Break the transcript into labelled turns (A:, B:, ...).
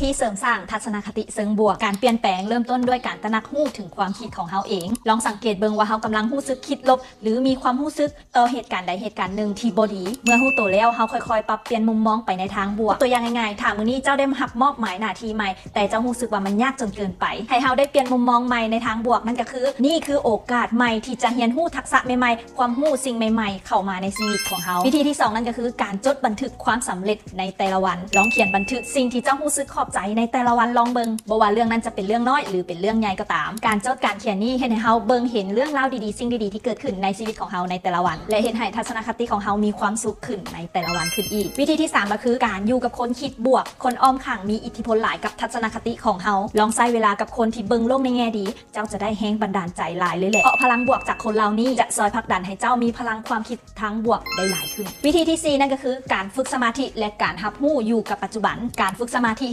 A: ธีเสริมสร้างทัศนคติเชิงบวกการเปลี่ยนแปลงเริ่มต้นด้วยการตระหนักรู้ถึงความคิดของเฮาเอง ลองสังเกตเบิ่งว่าเฮากำลังรู้สึกคิดลบ หรือมีความรู้สึกต่อเหตุการณ์ใดเหตุการณ์หนึ่งที่บ่ดี เมื่อรู้ตัวแล้วเฮาค่อยๆ ปรับเปลี่ยนมุมมองไปในทางบวก ตัวอย่างง่ายๆถามื้อนี้เจ้าได้หับมอบหมายหน้าที่ใหม่ แต่เจ้ารู้สึกว่ามันยากจนเกินไป ให้เฮาได้เปลี่ยนมุมมองใหม่ในทางบวกนั่นก็คือ นี่คือโอกาสใหม่ที่จะเรียนรู้ทักษะใหม่ๆ ความรู้สิ่งใหม่ ๆ เข้ามาในชีวิตของเฮาวิธีที่สองนั่นก็คือ การจดบันทึกความสำเร็จในแต่ละวัน ลองเขียนบันทึกสิ่งที่เจ้ารู้สึกขอบใจในแต่ละวันลองเบิงบ่ว่าเรื่องนั้นจะเป็นเรื่องน้อยหรือเป็นเรื่องใหญ่ก็ตาม การจดการเขียนนี่เห็นให้เฮาเบิงเห็นเรื่องราวดีๆสิ่งดีๆที่เกิดขึ้นในชีวิตของเฮาในแต่ละวัน และเห็นให้ทัศนคติของเฮามีความสุขขึ้นในแต่ละวันขึ้นอีก วิธีที่สามก็คือการอยู่กับคนคิดบวก คนอ้อมข้างมีอิทธิพลหลายกับทัศนคติของเฮาลองใช้เวลากับคนที่เบิงโลกในแง่ดี เจ้าจะได้แห้งบันดาลใจหลายเลยแหละเพราะพลังบวกจากคนเหล่านี้จะซอยผลักดันให้เจ้ามีพลังความคิดทางบวกได้หลายขึ้น วิธีที่สี่นั่นก็คือการฝึกสมาธิและการรับรู้อยู่กับปัจจุบันการฝึกสมาธิ